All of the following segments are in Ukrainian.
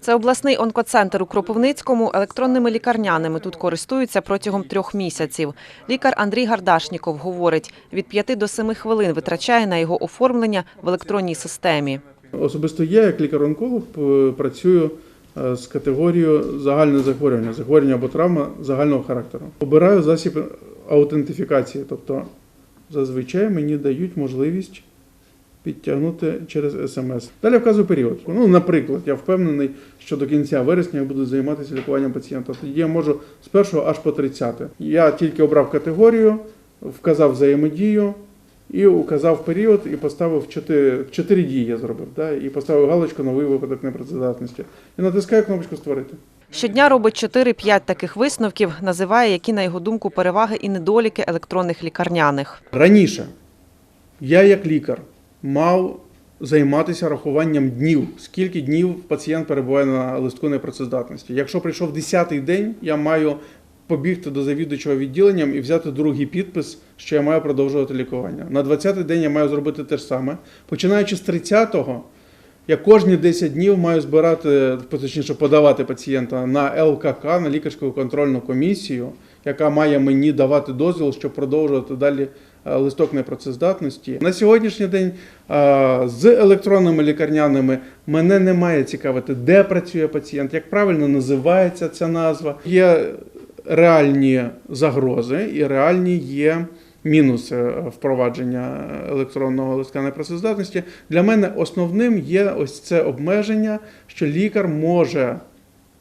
Це обласний онкоцентр у Кропивницькому. Електронними лікарняними тут користуються протягом трьох місяців. Лікар Андрій Гардашніков говорить, від 5 до 7 хвилин витрачає на його оформлення в електронній системі. Особисто я, як лікар-онколог, працюю е, з категорією загальне захворювання, захворювання або травма загального характеру. Обираю засіб аутентифікації, тобто зазвичай мені дають можливість підтягнути через смс. Далі вказую період. Ну, наприклад, я впевнений, що до кінця вересня я буду займатися лікуванням пацієнта. Тоді я можу з 1 аж по 30. Я тільки обрав категорію, вказав взаємодію. І указав період і поставив чотири, чотири дії я зробив, да, і поставив галочку новий випадок непрацездатності. І натискаю кнопочку Створити. Щодня робить 4-5 таких висновків, називає, які, на його думку, переваги і недоліки електронних лікарняних. Раніше я, як лікар, мав займатися рахуванням днів, скільки днів пацієнт перебуває на листку непрацездатності. Якщо прийшов 10-й день, я маю побігти до завідувачого відділенням і взяти другий підпис, що я маю продовжувати лікування. На 20-й день я маю зробити те ж саме. Починаючи з 30-го, я кожні 10 днів маю збирати, точніше, подавати пацієнта на ЛКК, на лікарську контрольну комісію, яка має мені давати дозвіл, щоб продовжувати далі листок непрацездатності. На сьогоднішній день е, з електронними лікарняними мене не має цікавити, де працює пацієнт, як правильно називається ця назва. Є реальні загрози і реальні є мінуси е, впровадження електронного листка непрацездатності. Для мене основним є ось це обмеження, що лікар може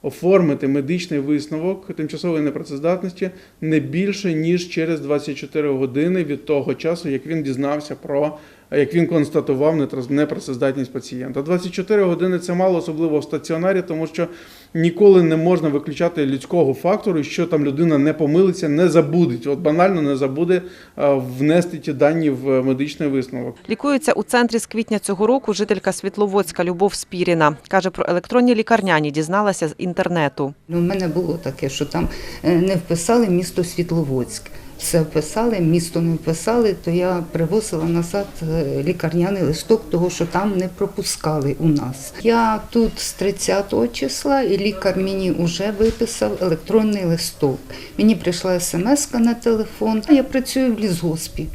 оформити медичний висновок тимчасової непрацездатності не більше ніж через 24 години від того часу, як він дізнався про як він констатував непрацездатність пацієнта. 24 години це мало, особливо в стаціонарі, тому що ніколи не можна виключати людського фактору, що там людина не помилиться, не забуде. От банально не забуде е, внести ті дані в медичний висновок. Лікується у центрі з квітня цього року жителька Світловодська Любов Спіріна. Каже, про електронні лікарняні дізналася з інтернету. Ну, у мене було таке, що там е, не вписали місто Світловодськ. Все вписали, місто не вписали, то я привозила назад е, лікарняний листок, того що там не пропускали у нас. Я тут з 30 числа, і лікар мені вже виписав електронний листок. Мені прийшла смс на телефон. Я працюю в лісгоспі.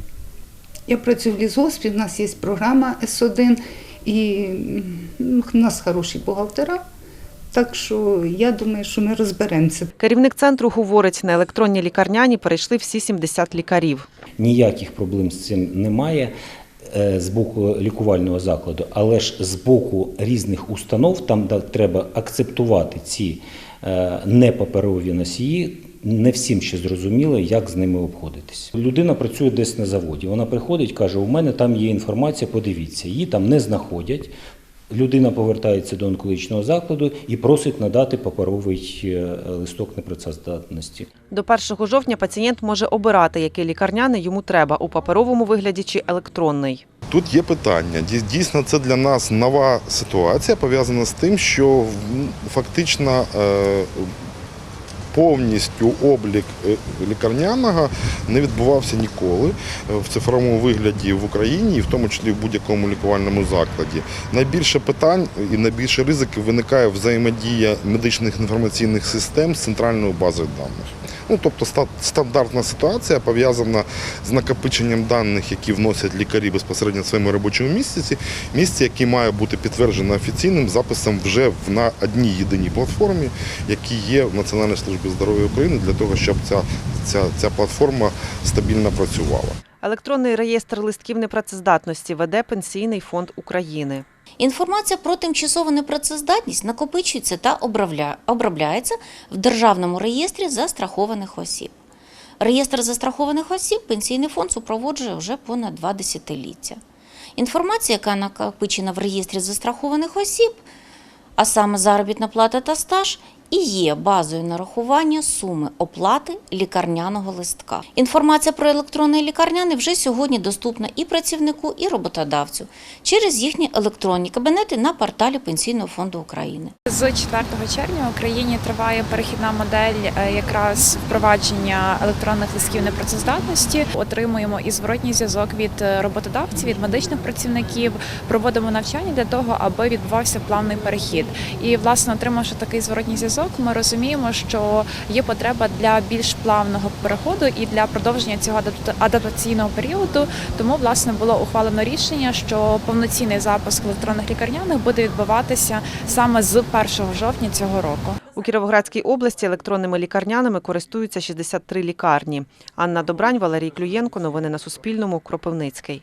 Я працюю в лісгоспі, в нас є програма С1, і у нас хороші бухгалтера. Так що я думаю, що ми розберемося. Керівник центру говорить, на електронні лікарняні перейшли всі 70 лікарів. Ніяких проблем з цим немає е, з боку лікувального закладу, але ж з боку різних установ, там де треба акцептувати ці е, непаперові носії. Не всім ще зрозуміло, як з ними обходитись. Людина працює десь на заводі. Вона приходить, каже: у мене там є інформація, подивіться, її там не знаходять. Людина повертається до онкологічного закладу і просить надати паперовий е, листок непрацездатності. До 1 жовтня пацієнт може обирати, який лікарняний йому треба у паперовому вигляді чи електронний. Тут є питання. Дій- Дійсно, це для нас нова ситуація, пов'язана з тим, що фактично е, повністю облік е, лікарняного не відбувався ніколи е, в цифровому вигляді в Україні, і в тому числі в будь-якому лікувальному закладі. Найбільше питань і найбільше ризиків виникає взаємодія медичних інформаційних систем з центральною базою даних. Ну, тобто стандартна ситуація пов'язана з накопиченням даних, які вносять лікарі безпосередньо в своєму робочому місці, місці, яке має бути підтверджено офіційним записом вже на одній єдиній платформі, які є в Національній службі здоров'я України для того, щоб ця, ця, ця платформа стабільно працювала. Електронний реєстр листків непрацездатності веде Пенсійний фонд України. Інформація про тимчасову непрацездатність накопичується та обробляється в Державному реєстрі застрахованих осіб. Реєстр застрахованих осіб Пенсійний фонд супроводжує вже понад два десятиліття. Інформація, яка накопичена в реєстрі застрахованих осіб, а саме заробітна плата та стаж, і є базою нарахування суми оплати лікарняного листка. Інформація про електронний лікарняний вже сьогодні доступна і працівнику, і роботодавцю через їхні електронні кабінети на порталі Пенсійного фонду України. З 4 червня в Україні триває перехідна модель е, якраз впровадження електронних листків непрацездатності. Отримуємо і зворотній зв'язок від е, роботодавців, від медичних працівників. Проводимо навчання для того, аби відбувався плавний перехід. І власне, отримавши такий зворотній зв'язок, ми розуміємо, що є потреба для більш плавного переходу і для продовження цього адаптаційного періоду. Тому власне було ухвалено рішення, що повноцінний запуск електронних лікарняних буде відбуватися саме з 1 жовтня цього року. У Кіровоградській області електронними лікарняними користуються 63 лікарні. Анна Добрань, Валерій Клюєнко. Новини на Суспільному. Кропивницький.